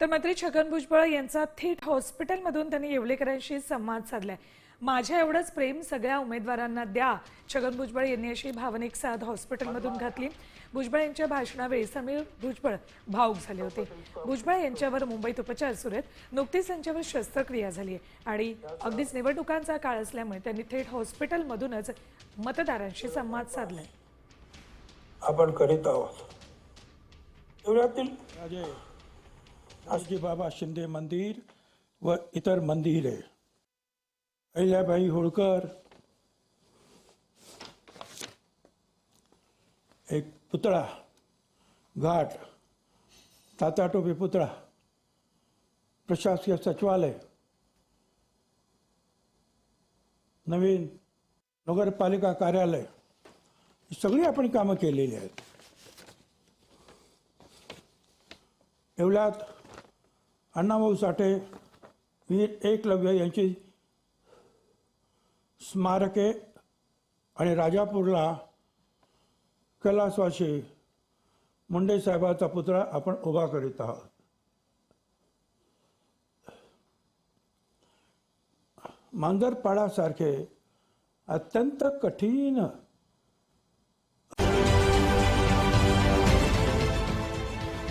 तर मंत्री छगन भुजबळ यांचा थेट हॉस्पिटलमधून त्यांनी येवलेकरांशी संवाद साधलाय. माझ्या एवढंच प्रेम सगळ्या उमेदवारांना द्या छगन भुजबळ यांनी अशी भावनिक साध हॉस्पिटलमधून घातली. भुजबळ यांच्या भाषणावेळी समीर भुजबळ भाऊक झाले होते. भुजबळ यांच्यावर मुंबईत उपचार सुरू आहेत. नुकतीच त्यांच्यावर शस्त्रक्रिया झाली आहे. आणि अगदीच निवडणुकांचा काळ असल्यामुळे त्यांनी थेट हॉस्पिटलमधूनच मतदारांशी संवाद साधलाय. आपण करीत आहोत. एवढ्यातील बाबा शिंदे मंदिर व इतर मंदिरे. अहिल्याबाई होळकर एक पुतळा घाट ताताटोपी पुतळा प्रशासकीय सचिवालय नवीन नगरपालिका कार्यालय ही सगळी आपण कामं केलेली आहेत. एवढ्यात अण्णाभाऊ साठे वीर एकलव्य यांची स्मारके आणि राजापूरला कैलासवासी मुंडे साहेबाचा पुतळा आपण उभा करीत आहोत. मांजरपाडासारखे अत्यंत कठीण